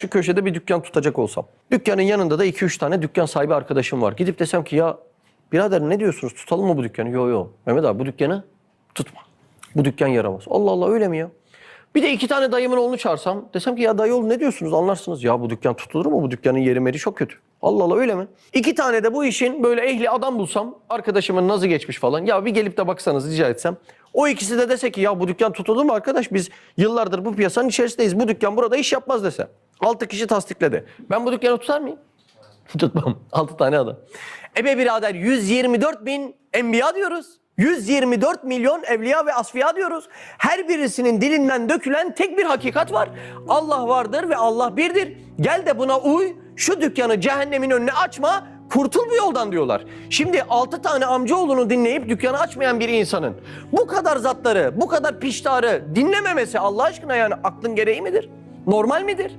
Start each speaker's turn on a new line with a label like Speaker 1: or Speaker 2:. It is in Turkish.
Speaker 1: Şu köşede bir dükkan tutacak olsam. Dükkanın yanında da 2-3 tane dükkan sahibi arkadaşım var. Gidip desem ki ya birader ne diyorsunuz tutalım mı bu dükkanı? Yo yo Mehmet abi bu dükkanı tutma. Bu dükkan yaramaz. Allah Allah öyle mi ya? Bir de iki tane dayımın oğlunu çağırsam desem ki ya dayı oğlu ne diyorsunuz anlarsınız. Ya bu dükkan tutulur mu? Bu dükkanın yeri meri çok kötü. Allah Allah öyle mi? İki tane de bu işin böyle ehli adam bulsam arkadaşımın nazı geçmiş falan. Ya bir gelip de baksanız rica etsem. O ikisi de dese ki ya bu dükkan tutulur mu arkadaş? Biz yıllardır bu piyasanın içerisindeyiz. Bu dükkan burada iş yapmaz dese. Altı kişi tasdikledi. Ben bu dükkanı tutar mıyım? Tutmam. 6 tane adam. Ebe birader 124 bin enbiya diyoruz. 124 milyon evliya ve asfiya diyoruz. Her birisinin dilinden dökülen tek bir hakikat var. Allah vardır ve Allah birdir. Gel de buna uy, şu dükkanı cehennemin önüne açma, kurtul bu yoldan diyorlar. Şimdi 6 tane amcaoğlunu dinleyip dükkanı açmayan bir insanın bu kadar zatları, bu kadar piştarı dinlememesi Allah aşkına yani aklın gereği midir? Normal midir?